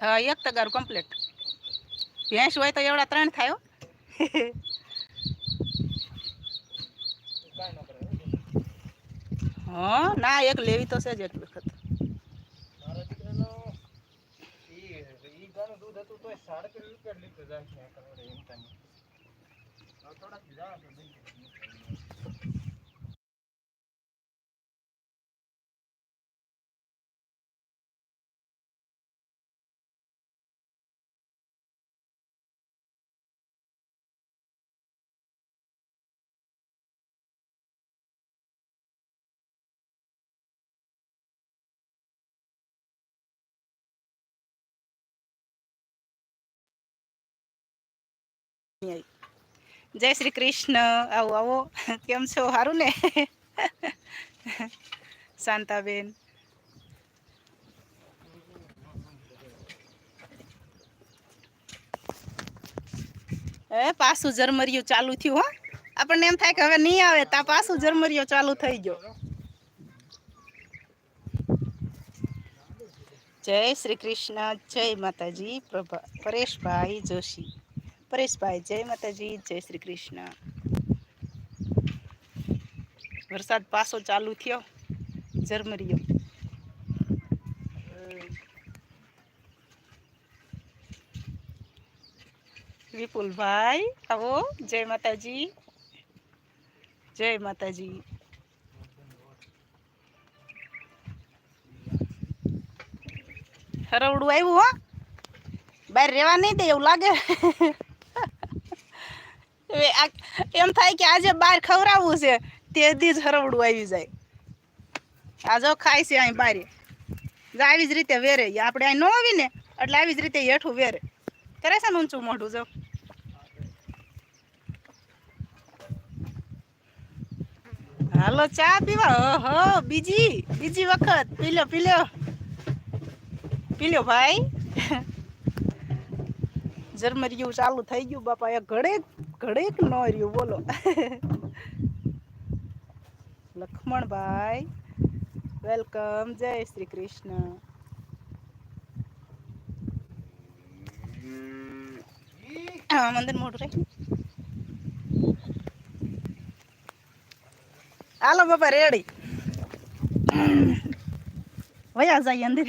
હા એક તગારું કમ્પ્લીટ ભેંસ હોય તો એવડા ત્રણ થાય હો. હા ના એક લેવી તો છે જ એક વખત મારા દીકરાનો ઈ ઈ ગાનું દૂધ હતું તોય સાડત્રીસ રૂપિયા લીટર જાય છે આ કરોડે એમ તાને. હવે થોડાક દી જાવા દો દઈ દે. જય શ્રી કૃષ્ણ આવો આવો કેમ છો સારું ને શાંતાબેન એ પાછું ઝરમરિયું ચાલુ થયું, હો. આપણને એમ થાય કે હવે નહીં આવે, તા પાછું ઝરમરિયો ચાલુ થઈ ગયો. જય શ્રી કૃષ્ણ, જય માતાજી, પ્રભા, પરેશભાઈ જોશી. પરેશભાઈ જય માતાજી જય શ્રી કૃષ્ણ વરસાદ પાછો ચાલુ થયો. ઝરમરિયો. વિપુલભાઈ, આવો. જય માતાજી. જય માતાજી. હરવડું આવ્યું હો. બહાર રહેવા નહીં દે એવું લાગે. હવે આ- એમ થાય કે આજે બહાર ખવડાવવું છે, તે દી જ હરવડું આવી જાય. આ જો ખાય છે અહીં બારે. આવી જ રીતે વેરે. આપણે અહીં ન આવી ને, એટલે આવી જ રીતે હેઠું વેરે. કરે છે ને ઊંચું મોઢું જો. હાલો ચા પીવા? હો બીજી બીજી વખત. પીલો પીલ્યો પીલ્યો ભાઈ. જરમરિયું ચાલુ થઈ ગયું બાપા એ ઘડેક ઘડેક ન રહ્યું, બોલો. લખમણભાઈ, વેલકમ, જય શ્રી કૃષ્ણ. મંદિર મોટું રે હાલો બાપા રેડી વયા જાય અંદર.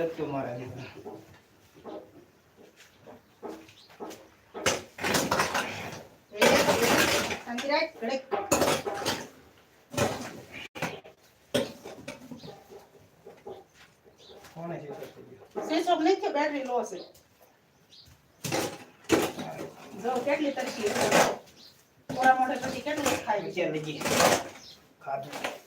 ઓફ મારા દીકરા બેટરી લો છે જો કેટલી તરસી મોટા મોટા પછી કેટલું ખાઈ વિચાર લઈ ખાધું.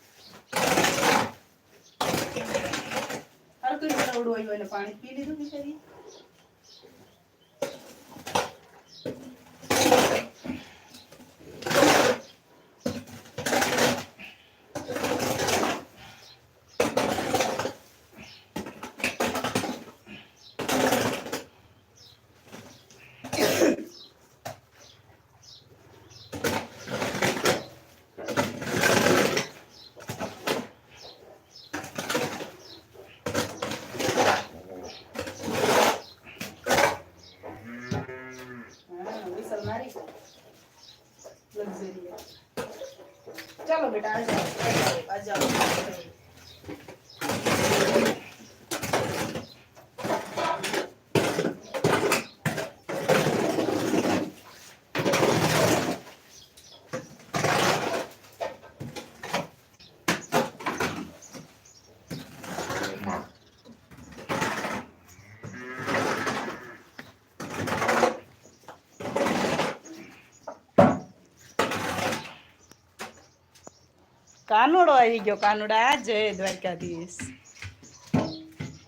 રવડું આવ્યું એટલે પાણી પી લીધું બિચારી નાખવાનું વિસલ મારી લક્ઝરી ચાલો બેટા આ જાઓ. આ જાઓ. કાનુડો આવી ગયો કાનુડા જય દ્વારકાધીશ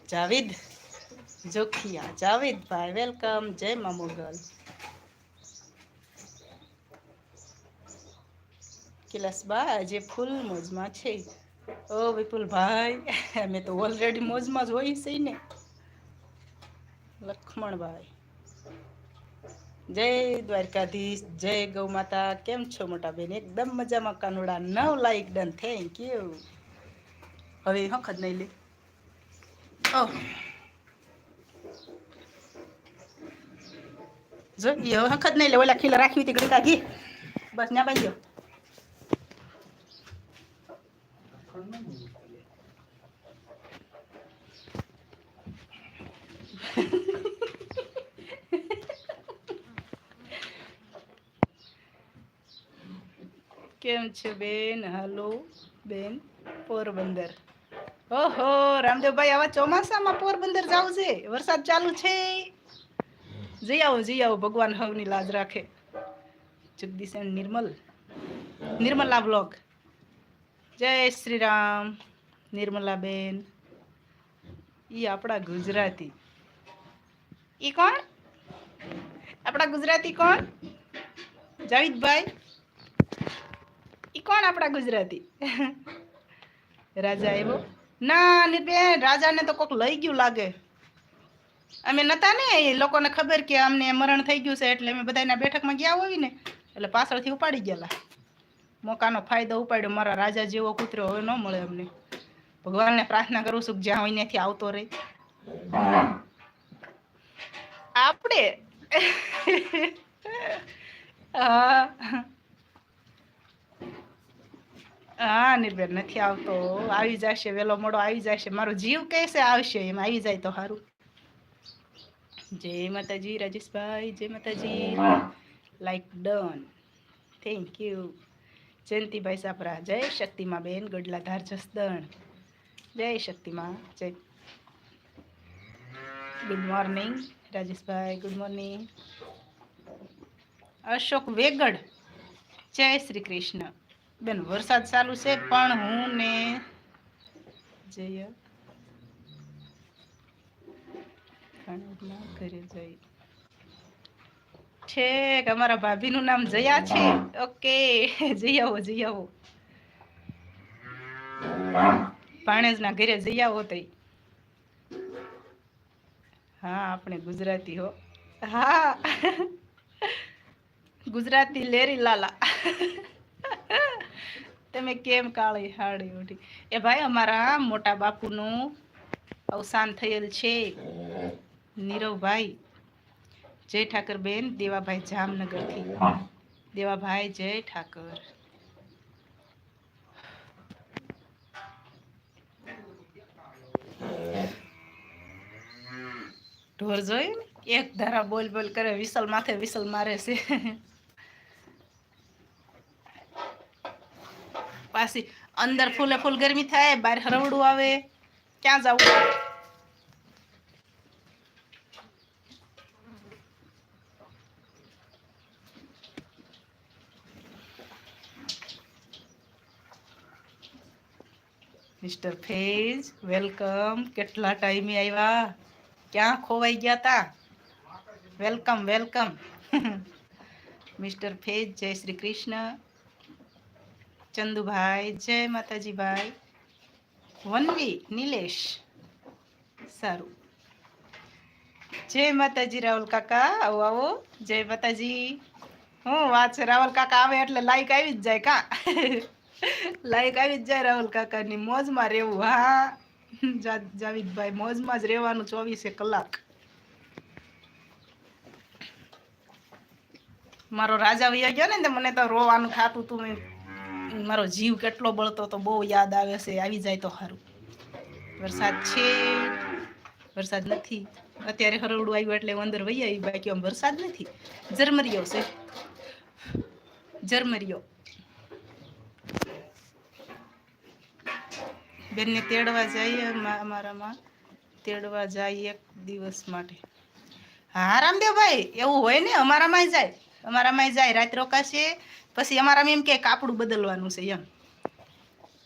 જાવેદ જોખિયા જાવેદભાઈ વેલકમ જય મા મોગલ કિલાસબા આજે ફૂલ મોજમાં છે ઓ વિપુલભાઈ અમે તો ઓલરેડી મોજમાં જ હોઈ છે ને લક્ષ્મણભાઈ જય દ્વારકાધીશ, જય ગૌ માતા. કેમ છો મોટા બેન? એકદમ મજામાં. કાનુડા, નવ લાઈક ડન થેન્ક યુ હવે હખત નહીં લે. ઓહ જો એ હવે હખત નહીં લે. ઓલા ખીલા રાખી હતી ગણિતા ઘી. બસ ન્યા બાંધ્યો. કેમ છે બેન? હાલો બેન, પોરબંદર. ઓહો, રામદેવભાઈ, આવા ચોમાસામાં પોરબંદર જાવું છે? વરસાદ ચાલુ છે? જઈ આવો જઈ આવો, ભગવાન હવની લાજ રાખે. જગદીશ and નિર્મલ. નિર્મલા બ્લોગ જય શ્રી રામ નિર્મલા બેન ઈ આપણા ગુજરાતી. ઈ કોણ? આપણા ગુજરાતી કોણ? જાવેદભાઈ. ઈ કોણ આપણા ગુજરાતી? રાજા આવ્યો. ના, ને બેન, રાજાને તો કોક લઈ ગયું લાગે. અમે નતા ને, એ લોકોને ખબર કે અમને મરણ થઈ ગયું છે એટલે અમે બધાના બેઠકમાં ગયા હોય ને, એટલે પાછળથી ઉપાડી ગયેલા. મોકાનો ફાયદો ઉપાડ્યો, મારા રાજા જેવો કૂતરો હવે ન મળે અમને. ભગવાનને પ્રાર્થના કરું છું જ્યાં હોય ત્યાંથી આવતો રહે. આપણે હા હા નિર્ભય નથી આવતો. આવી જશે, વેલો મોડો આવી જશે. મારો જીવ કહેશે આવશે? એમ આવી જાય તો સારું જય માતાજી, રાજેશભાઈ, જય Mataji. Like done thank you Jayantibhai Sapra, જય શક્તિમાં બેન ગડલાધાર જસદણ. જય શક્તિમાં, જય. Good morning Rajeshbhai good morning Ashok Vegad, જય શ્રી કૃષ્ણ. બેન, વરસાદ ચાલુ છે, પણ હું ને જય ઘરે જઈ. ઠેક, અમારા ભાભીનું નામ જયા છે. ઓકે, જઈ આવો જઈ આવો. ભાણેજના ઘરે જઈ આવો તઈ. હા, આપણે ગુજરાતી હો. હા. ગુજરાતી લેરી લાલા. તમે કેમ કાળી હાડી ઉઠી? એ ભાઈ અમારા મોટા બાપુનું અવસાન થયેલ છે. નીરવભાઈ જય ઠાકર બેન દેવાભાઈ જામનગરથી. દેવાભાઈ જય ઠાકર. ઢોર જોયું ને એક ધારા બોલ બોલ કરે વિસલ માથે વિસલ મારે છે. પાછી અંદર ફૂલે ફૂલ ગરમી થાય, બહાર હરવડું આવે. ક્યાં જવું મિસ્ટર ફેઝ, વેલકમ. કેટલા ટાઈમે આવ્યા ક્યાં ખોવાઈ ગયા તા? Welcome welcome. મિસ્ટર ફેઝ, જય શ્રી કૃષ્ણ. ચંદુભાઈ, જય માતાજીભાઈ. વનવી, નિલેશ. સારું. જય માતાજી રાહુલ કાકા, આવો આવો. જય માતાજી. હું વાત છે રાહુલ કાકા આવે એટલે લાઈક આવી જ જાય કા? લાઈક આવી જ જાય રાહુલ કાકાની મોજમાં રહેવું, હા. જાવીદભાઈ, મોજમાં જ રહેવાનું ચોવીસે કલાક. મારો રાજા વૈયા ગયો ને મને તો રોવાનું ખાતું તું મેં મારો જીવ કેટલો બળતો તો બહુ યાદ આવે છે, આવી જાય તો સારું વરસાદ છે, વરસાદ નથી. અત્યારે હરવડું આવ્યું એટલે અંદર વહી આવી, બાકી આમ વરસાદ નથી. ઝરમરિયો છે. ઝરમરિયો. બેનને તેડવા જઈએ અમા- અમારામાં. તેડવા જાય એક દિવસ માટે. હા રામદેવભાઈ એવું હોય ને, અમારામાંય જાય. અમારામાંય જાય. રાત રોકાશે પછી અમારામાં એમ કે કાપડું બદલવાનું છે એમ.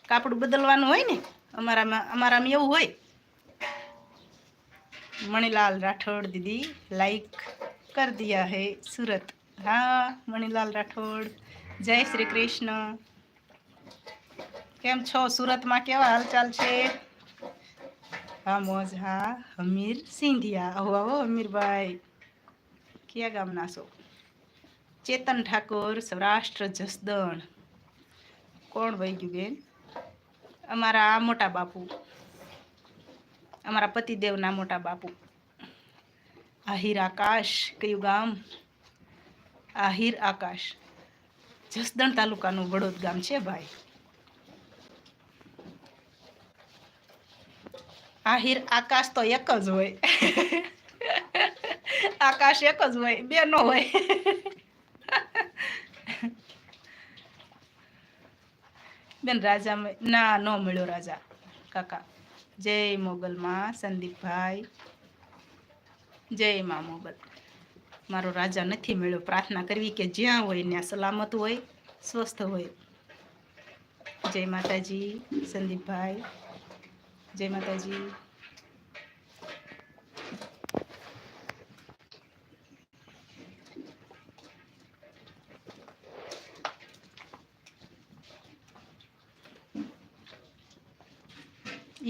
કાપડું બદલવાનું હોય ને, અમારામાં અમારામાં એવું હોય. મણીલાલ રાઠોડ દીદી લાઈક કર દિયા હે સુરત. હા, મણીલાલ રાઠોડ. જય શ્રી કૃષ્ણ. કેમ છો? સુરતમાં કેવા હાલચાલ છે? હા, મોજ, હા. હમીર સિંધિયા. આવો આવો હમીરભાઈ. કયા ગામના છો? ચેતન ઠાકોર, સૌરાષ્ટ્ર જસદણ. કોણ વહી ગયું બેન? અમારા મોટા બાપુ. અમારા પતિદેવના મોટા બાપુ. આહિર આકાશ, કયું ગામ? આહિર આકાશ. જસદણ તાલુકાનું વડોદ ગામ છે ભાઈ. આહિર આકાશ તો એક જ હોય. આકાશ એક જ હોય, બે નો હોય. બેન રાજા ના, ન મળ્યો રાજા. કાકા, જય મોગલમાં સંદીપભાઈ. જય મા મોગલ. મારો રાજા નથી મળ્યો. પ્રાર્થના કરવી કે જ્યાં હોય, ત્યાં સલામત હોય, સ્વસ્થ હોય. જય માતાજી, સંદીપભાઈ. જય માતાજી.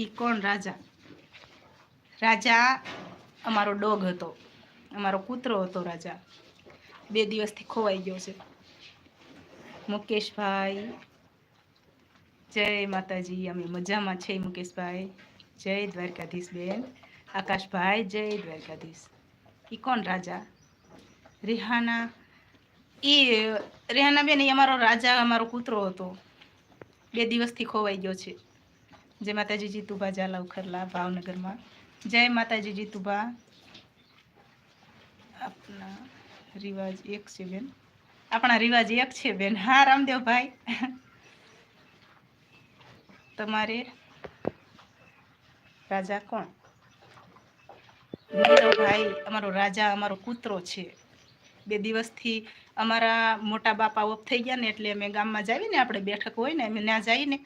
ઈ કોણ રાજા? રાજા અમારો ડોગ હતો. અમારો કૂતરો હતો રાજા. બે દિવસથી ખોવાઈ ગયો છે. મુકેશભાઈ, જય માતાજી. અમે મજામાં છે મુકેશભાઈ. જય દ્વારકાધીશ બેન આકાશભાઈ, જય દ્વારકાધીશ. એ કોણ રાજા? રિહાના. એ રેહાના બેન એ અમારો રાજા, અમારો કૂતરો હતો. બે દિવસથી ખોવાઈ ગયો છે. જય માતાજી જીતુભા જાલાવ ઉખરલા ભાવનગરમાં. જય માતાજી જીતુભા આપના રિવાજ એક છે બેન. આપણા રિવાજ એક છે બેન. હા રામદેવભાઈ તમારે રાજા કોણ? ભાઈ, અમારો રાજા, અમારો કૂતરો છે. બે દિવસથી અમારા મોટા બાપા ઓફ થઈ ગયા ને એટલે અમે ગામમાં જાવી ને આપણે બેઠક હોય ને અમે ત્યાં જઈને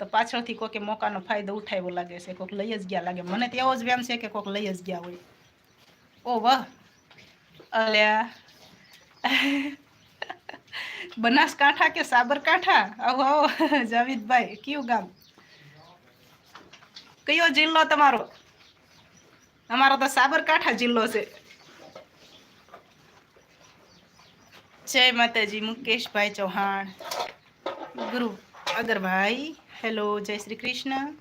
તો પાછળથી કોકે મોકાનો ફાયદો ઉઠાવ્યો લાગે છે, કોક લઈ જ ગયા લાગે. મને તો એવો જ વ્યામ છે કે કોક લઈ જ ગયા હોય. ઓ વાહ. અલ્યા. બનાસકાંઠા કે સાબરકાંઠા? આવો આવો. જાવીદભાઈ, કયું ગામ? કયો જિલ્લો તમારો? અમારો તો સાબરકાંઠા જિલ્લો છે. જય માતાજી, મુકેશભાઈ ચૌહાણ. ગુરુ અગરભાઈ. હેલો, જય શ્રી કૃષ્ણ.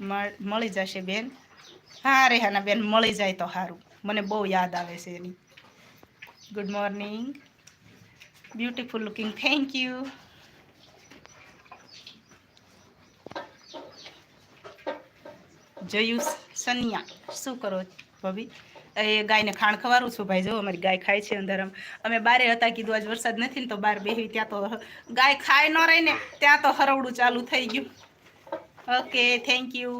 મળ- જશે બેન. હા, રેહાના બેન, મળી જાય તો સારું મને બહુ યાદ આવે છે એની. Good morning beautiful looking thank you juice સનિયા, શું કરો ભાભી? એ ગાયને ખાણ ખવારું છું ભાઈ, જો અમારી ગાય ખાય છે અંધારામ અમે બારે હતા, કીધું આજ વરસાદ નથી ને તો બહાર બેહી, ત્યાં તો ગાય ખાય ન રહી ને, ત્યાં તો હરવડું ચાલુ થઈ ગયું. ઓકે થેન્ક યુ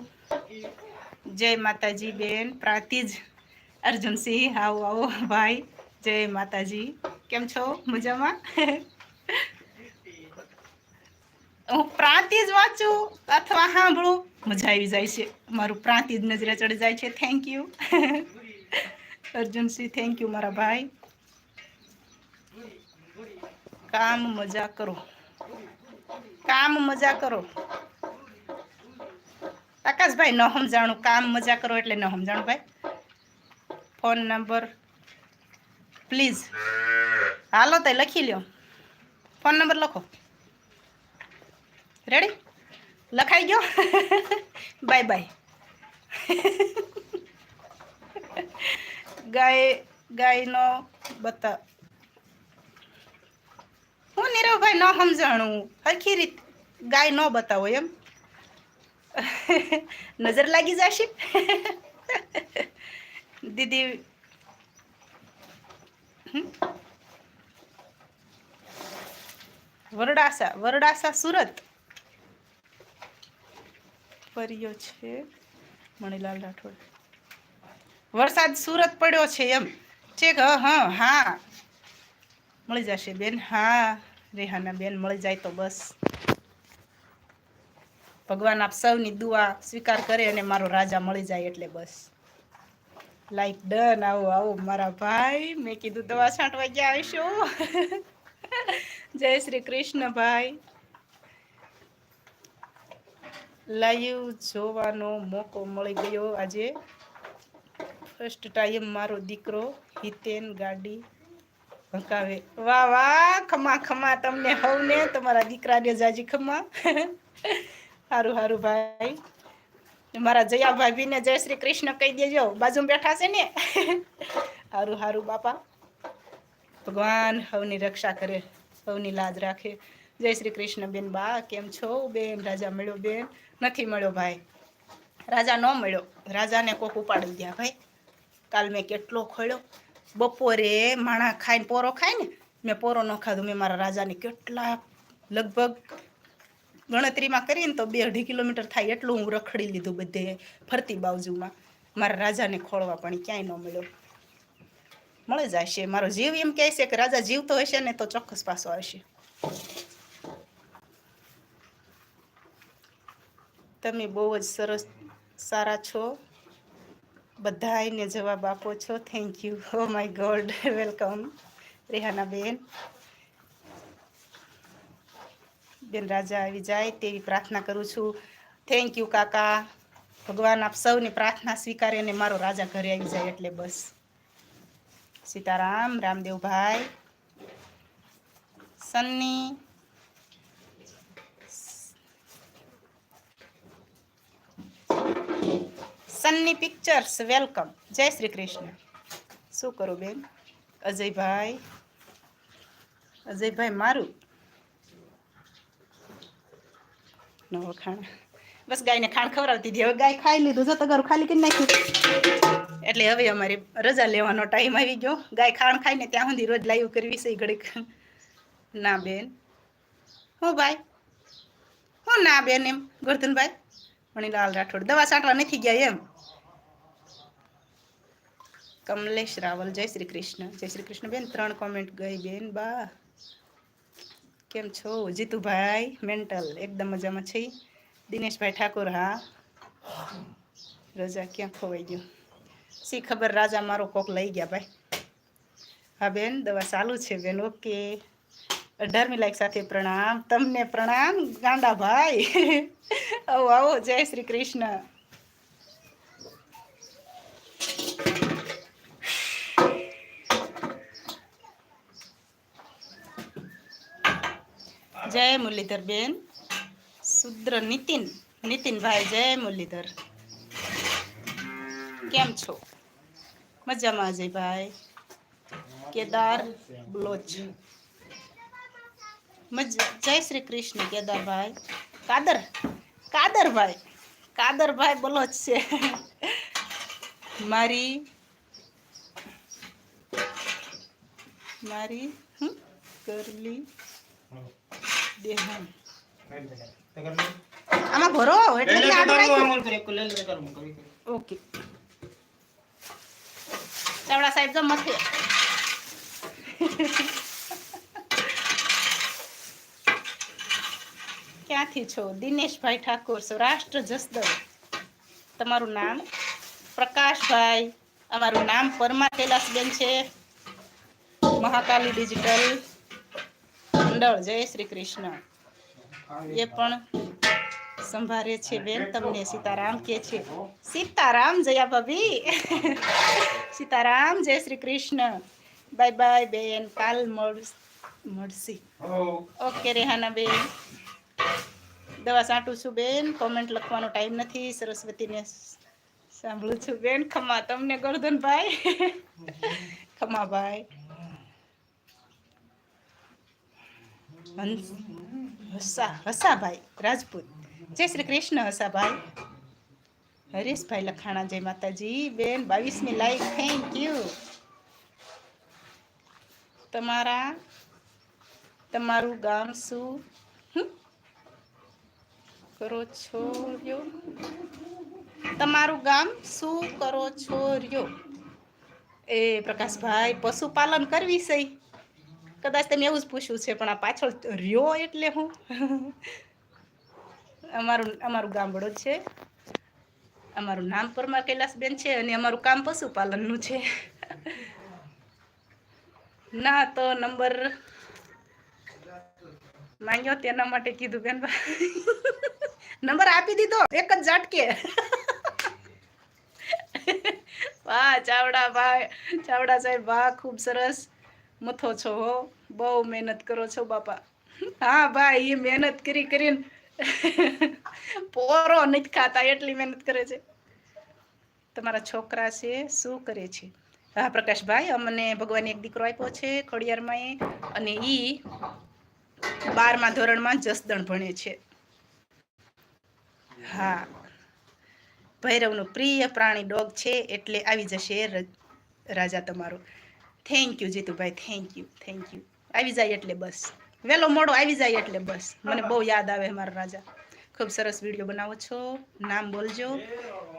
જય માતાજી બેન, પ્રાતિજ, અર્જુનસિંહ, આવો આવો, ભાઈ, જય માતાજી. કેમ છો? મજામાં? હું પ્રાંતિજ વાંચું અથવા સાંભળું? મજા આવી જાય છે. મારું પ્રાંતિજ નજરે ચડી જાય છે. Thank you Arjunsinh thank you મારા ભાઈ. કામ મજા કરો. કામ મજા કરો. આકાશભાઈ, ન સમજાણું. કામ મજા કરો એટલે ન સમજાણું ભાઈ. ફોન નંબર પ્લીઝ હાલો તે લખી લ્યો. ફોન નંબર લખો. રેડી લખાઈ ગયો? બાય બાય ગાય, ગાયનો બતા. હું નીરવભાઈ ન સમજાણું. હરખી રીત ગાય ન બતાવો એમ. નજર લાગી જશે. દીદી વરડાસા વરડાસા સુરત. ફર્યો છે મણીલાલ રાઠોડ. વરસાદ સુરત પડ્યો છે એમ. છે કે હા હા. મળી જશે બેન, હા. રેહાના બેન, મળી જાય તો બસ. ભગવાન આપ સૌની દુઆ સ્વીકાર કરે અને મારો રાજા મળી જાય એટલે બસ. લાઈક ડન આવો આવો, મારા ભાઈ. મેં કીધું દવા છાંટવા ગયા આવીશું જય શ્રી કૃષ્ણ ભાઈ. લાઈવ જોવાનો મોકો મળી ગયો આજે. ફર્સ્ટ ટાઈમ મારો દીકરો હિતેન ગાડી ભંકાવે. વાહ વાહ, ખમા ખમા, તમને હવને તમારા દીકરાને જાજી ખમા. હારું હારું, ભાઈ. મારા જયા ભાભીને જય શ્રી કૃષ્ણ કહી દેજો. બાજુમાં બેઠા છે ને? હારું હારું, બાપા. ભગવાન હવની રક્ષા કરે, હવની લાજ રાખે. જય શ્રી કૃષ્ણ, બેન, બા, કેમ છો? બેન, રાજા મળ્યો, બેન. નથી મળ્યો, ભાઈ. રાજા ન મળ્યો. રાજાને કોક ઉપાડી ગયા, ભાઈ. કાલ મેં કેટલો ખોળ્યો? બપોરે માણા ખાઈને પોરો ખાય ને મેં પોરો ન ખાધું. મેં મારા રાજાને કેટલા લગભગ ગણતરીમાં કરીને તો બે અઢી કિલોમીટર થાય એટલું હું રખડી લીધું બધે ફરતી બાજુમાં. મારા રાજાને ખોળવા પણ ક્યાંય ન મળ્યો. મળી જશે. મારો જીવ એમ કહે છે કે રાજા જીવતો હશે ને તો ચોક્કસ પાછો આવશે. તમે બહુ જ સરસ સારા છો. બધાને જવાબ આપો છો. Thank you oh my God welcome Rehana બેન. બેન રાજા આવી જાય તેવી પ્રાર્થના કરું છું. થેન્ક યુ કાકા. ભગવાન આપ સૌની પ્રાર્થના સ્વીકારે અને મારો રાજા ઘરે આવી જાય એટલે બસ. Sitaram, Ramdevbhai, Sunny Sunny pictures welcome જય શ્રી કૃષ્ણ શું કરું બેન અજયભાઈ અજયભાઈ મારું નવો ખાણ બસ ગાયને ખાણ ખવડાવતી હતી. હવે ગાય ખાઈ લીધું. જતો ઘર ખાલી કરી નાખ્યું. એટલે હવે અમારી રજા લેવાનો ટાઈમ આવી ગયો. ગાય ખાણ ખાઈને ત્યાં સુધી રોજ લાઈવ કરવી છે ઘડીક. ના, બેન. હું, ભાઈ. હું, ના, બેન, એમ. ગોરધનભાઈ. મણીલાલ રાઠોડ. દવા છાંટવા નથી ગયા એમ? કમલેશ રાવલ, જય શ્રી કૃષ્ણ. જય શ્રી કૃષ્ણ બેન, ત્રણ કોમેન્ટ ગઈ બેન, બા. કેમ છો? જીતુભાઈ મેન્ટલ એકદમ મજામાં છે. દિનેશભાઈ ઠાકોર, હા. રજા ક્યાં ખોવાઈ ગયું? શી ખબર, રાજા મારો કોક લઈ ગયા ભાઈ. હા બેન, દવા ચાલુ છે બેન, ઓકે. અઢારમી લાઈક સાથે પ્રણામ. તમને પ્રણામ, ગાંડા ભાઈ. આવો આવો, જય શ્રી કૃષ્ણ. જય મુરલીધર બેન શુદ્ર નીતિન નીતિનભાઈ જય મુરલીધર કેમ છો મજામાં અજયભાઈ કેદાર બ્લોચ મજા જય શ્રી કૃષ્ણ કેદારભાઈ કાદર કાદરભાઈ કાદરભાઈ બલોચ છે મારી મારી હમ, કરલી દેહાન આમાં ભરો એટલે. ઓકે. ચાવડા સાહેબ તો મથે. ક્યાંથી છો? દિનેશભાઈ ઠાકોર સૌરાષ્ટ્ર જસદણ તમારું નામ? પ્રકાશભાઈ. અમારું નામ પરમા કૈલાસબેન છે. મહાકાલી ડિજિટલ. મંડળ જય શ્રી કૃષ્ણ. એ પણ સંભાળે છે બેન તમને સીતારામ કે છે. સીતારામ જયા ભાભી. સીતારામ જય શ્રી કૃષ્ણ. બાય બાય બેન કાલ મળશે. ઓકે રેહાના બેન. દવા સાંટું છું બેન કોમેન્ટ લખવાનો ટાઈમ નથી સરસ્વતીને સાંભળું છું બેન. ખમા તમને ગોરધનભાઈ. ખમા ભાઈ હંસ હસા હસાભાઈ રાજપૂત. જય શ્રી કૃષ્ણ હસાભાઈ હરેશભાઈ લખાણા, જય માતાજી. બેન, બાવીસમી લાઈક થેન્ક યુ તમારા તમારું ગામ શું? કરો છો રહ્યો તમારું ગામ શું? કરો છો રહ્યો એ પ્રકાશભાઈ, પશુપાલન કરવી સહી કદાચ તમે એવું જ પૂછ્યું છે, પણ આ પાછળ રહ્યો એટલે હું. અમારું અમારું ગામ વડોદ છે. અમારું નામ પરમાર કૈલાસબેન છે અને અમારું કામ પશુપાલનનું છે. ના તો નંબર માંગ્યો તેના માટે કીધું બેન. નંબર આપી દીધો, એક જ ઝાટકે. વાહ, ચાવડા ભાઈ, ચાવડા સાહેબ, વાહ, ખૂબ સરસ. મથો છો હો. બહુ મહેનત કરો છો બાપા. હા ભાઈ એ મહેનત કરી કરીને પોરો નથી ખાતા એટલી મહેનત કરે છે. તમારા છોકરા છે, શું કરે છે? હા, પ્રકાશભાઈ, અમને ભગવાને એક દીકરો આપ્યો છે ખોડિયારમાં એ અને ઈ બારમા ધોરણમાં જસદણ ભણે છે. હા. ભૈરવનું પ્રિય પ્રાણી ડોગ છે એટલે આવી જશે રાજા તમારો. Thank you Jitubhai thank you thank you આવી જાય એટલે બસ. વહેલો મોડો આવી જાય એટલે બસ. મને બહુ યાદ આવે મારા રાજા. ખૂબ સરસ વીડિયો બનાવો છો. નામ બોલજો.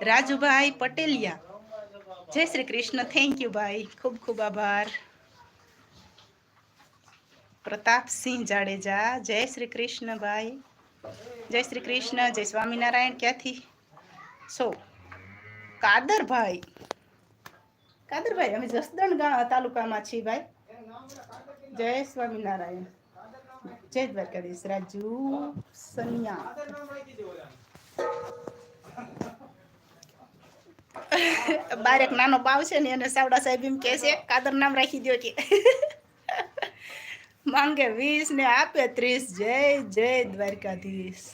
રાજુભાઈ પટેલિયા. જય શ્રી કૃષ્ણ. થેન્ક યુ ભાઈ. ખૂબ ખૂબ આભાર. પ્રતાપસિંહ જાડેજા. જય શ્રી કૃષ્ણ ભાઈ. જય શ્રી કૃષ્ણ. જય સ્વામિનારાયણ. ક્યાંથી? સો. કાદરભાઈ કાદરભાઈ, અમે જસદણ તાલુકામાં છીએ ભાઈ. જય સ્વામિનારાયણ. જય દ્વારકાધીશ રાજુ સનિયા. બાર એક નાનો બાવ છે ને એને સાવડા સાહેબ એમ કહે છે, કાદર નામ રાખી દો કે. માંગે વીસ ને આપે ત્રીસ. જય જય દ્વારકાધીશ.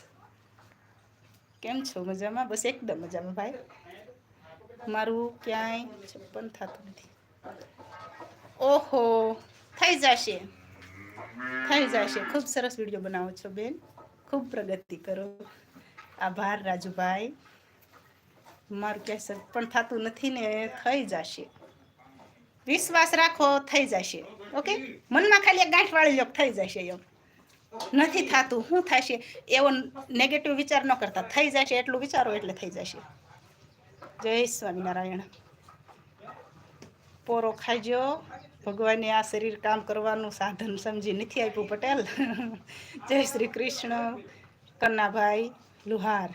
કેમ છો? મજામાં? બસ એકદમ મજામાં ભાઈ. મારું ક્યાંય છપ્પન થતું નથી. ઓહો, થઈ જશે. થઈ જશે. ખૂબ સરસ વીડિયો બનાવો છો બેન. ખૂબ પ્રગતિ કરો. આભાર રાજુભાઈ. મારું ક્યાંય છપ્પન થતું નથી ને થઈ જશે. વિશ્વાસ રાખો, થઈ જશે. ઓકે? મનમાં ખાલી ગાંઠ વાળી લો થઈ જશે એમ નથી થતું. શું થશે? એવો નેગેટિવ વિચાર ન કરતા. થઈ જશે, એટલું વિચારો એટલે થઈ જશે. જય સ્વામિનારાયણ. પોરો ખાઈજો. ભગવાને આ શરીર કામ કરવાનું સાધન સમજી નથી આપ્યું પટેલ. જય શ્રી કૃષ્ણ. કન્નાભાઈ લુહાર.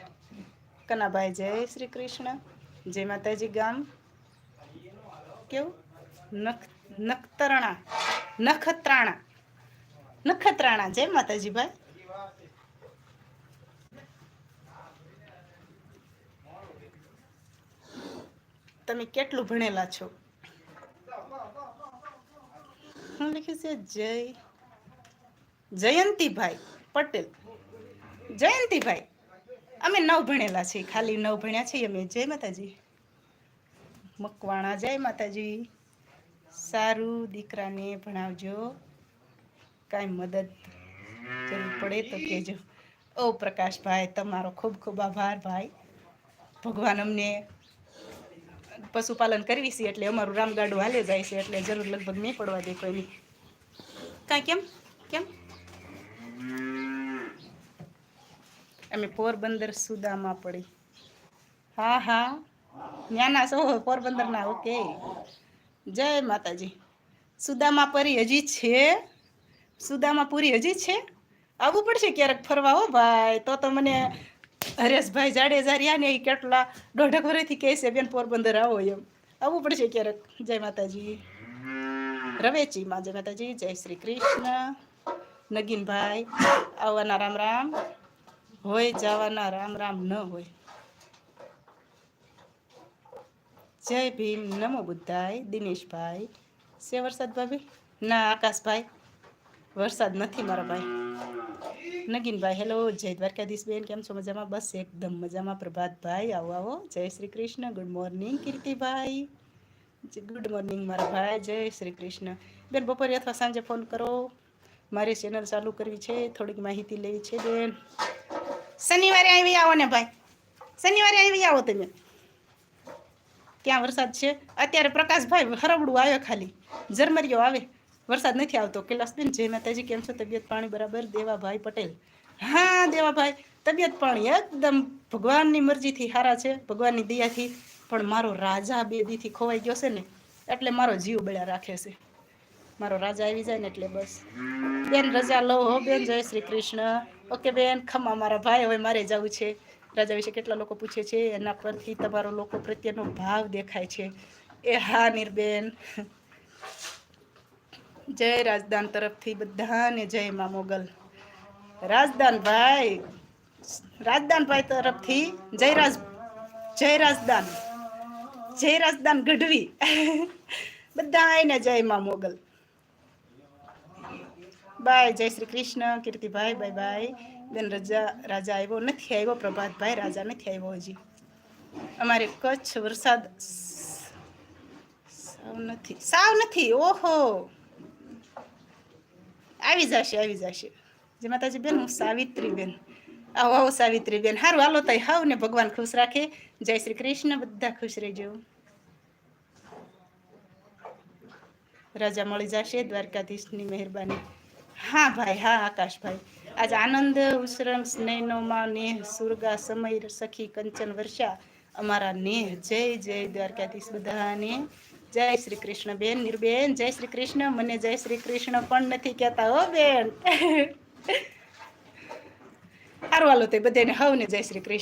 કન્નાભાઈ, જય શ્રી કૃષ્ણ. જય માતાજી ગામ. કેવું? નખ, નખતરણા. નખત્રાણા. નખત્રાણા, જય માતાજી ભાઈ. તમે કેટલું ભણેલા છો? હું લખ્યું છે જય જયંતીભાઈ પટેલ. જયંતીભાઈ, અમે નવ ભણેલા છીએ, ખાલી નવ ભણ્યા છીએ અમે. જય માતાજી. મકવાણા, જય માતાજી. સારું દીકરાને ભણાવજો. કાંઈ મદદ જરૂર પડે તો કહેજો. ઓ પ્રકાશભાઈ, તમારો ખૂબ ખૂબ આભાર ભાઈ. ભગવાન અમને પશુપાલન કરવી છે એટલે અમારું રામગાડું હાલે જાય છે એટલે જરૂર લગભગ નહીં પડવા દે કોઈની કાંઈ કેમ? કેમ? અમે પોરબંદર સુદામાં પડી. હા હા. ન્યાના છો, પોરબંદરના, ઓકે. જય માતાજી. સુદામા પરી હજી છે? સુદામા પૂરી હજી છે? આવવું પડશે ક્યારેક ફરવા હો ભાઈ. તો તો મને હરેશભાઈ જાડેજા રહ્યા ને એ કેટલા દોઢક વર્ષથી કહે છે, બેન, પોરબંદર આવો એમ. આવવું પડશે ક્યારેક. જય માતાજી. રવેચીમાં. જય માતાજી. જય શ્રી કૃષ્ણ. નગીનભાઈ, આવવાના રામ રામ. હોય જવાના રામ રામ, ન હોય. જય ભીમ. નમો બુદ્ધાય. દિનેશભાઈ. છે વરસાદ ભાભી? ના, આકાશભાઈ. વરસાદ નથી મારા ભાઈ. નગીનભાઈ હેલો જય દ્વારકાધીશ બેન કેમ છો? મજામાં? બસ એકદમ મજામાં. પ્રભાતભાઈ, આવો આવો. જય Shri Krishna. Good morning Kirtibhai. Good morning મારા ભાઈ, જય શ્રી કૃષ્ણ. બેન, બપોરે અથવા સાંજે ફોન કરો. મારે ચેનલ ચાલુ કરવી છે. થોડીક માહિતી લેવી છે, બેન. શનિવારે આવી આવો ને ભાઈ. શનિવારે આવી આવો તમે. ત્યાં વરસાદ છે? અત્યારે પ્રકાશભાઈ હરવડું આવે ખાલી. ઝરમરિયો આવે. વરસાદ નથી આવતો. કેલાસ બેન, જય માતાજી, કેમ છો? તબિયત પાણી બરાબર? દેવાભાઈ પટેલ. હા, દેવાભાઈ, તબિયત પાણી એકદમ ભગવાનની મરજીથી સારા છે, ભગવાનની દયાથી. પણ મારો રાજા બે દીથી ખોવાઈ ગયો છે ને, એટલે મારો જીવ બળ્યા રાખે છે. મારો રાજા આવી જાય ને એટલે બસ. બેન, રજા લો હો, બેન, જય શ્રી કૃષ્ણ. ઓકે, બેન, ખમા મારા ભાઈ, હવે મારે જવું છે. રાજા વિશે કેટલા લોકો પૂછે છે, એના પરથી તમારો લોકો પ્રત્યેનો ભાવ દેખાય છે. એ હા, નીરબેન. જય રાજદાન તરફથી બધાને જય મા મોગલ. રાજદાન ભાઈ તરફથી જય રાજ, જય રાજદાન જય રાજદાન ગઢવી. બધાને જય મા મોગલ. બાય, જય શ્રી કૃષ્ણ, કીર્તિભાઈ, બાય બાય. બેન રજા, રાજા આવ્યો, નથી આવ્યો, પ્રભાતભાઈ, રાજા નથી આવ્યો હજી. અમારે કચ્છ વરસાદ સાવ નથી સાવ નથી, ઓહો. આવી જશે આવી જશે. જે માતાજી બેન, હું સાવિત્રી આવો આવો સાવિત્રી બેન હાલો તય હાવ ને ભગવાન ખુશ રાખે. જય શ્રી કૃષ્ણ, બધા ખુશ રહેજો. રાજા મળી જશે દ્વારકાધીશની મહેરબાની. હા ભાઈ, હા, આકાશભાઈ. આજ આનંદ ઉસરમ સ્નેહનોમાં નેહ, સુરગા, સમય સખી કંચન, વર્ષા. અમારા નેહ, જય જય દ્વારકાધીશ બધાને. જય શ્રી કૃષ્ણ બેન, નિર્બેન, જય શ્રી કૃષ્ણ. મને જય શ્રી કૃષ્ણ પણ નથી કહેતા હો બેન. સારું હાલો તે બધાને હવને જય શ્રી કૃષ્ણ.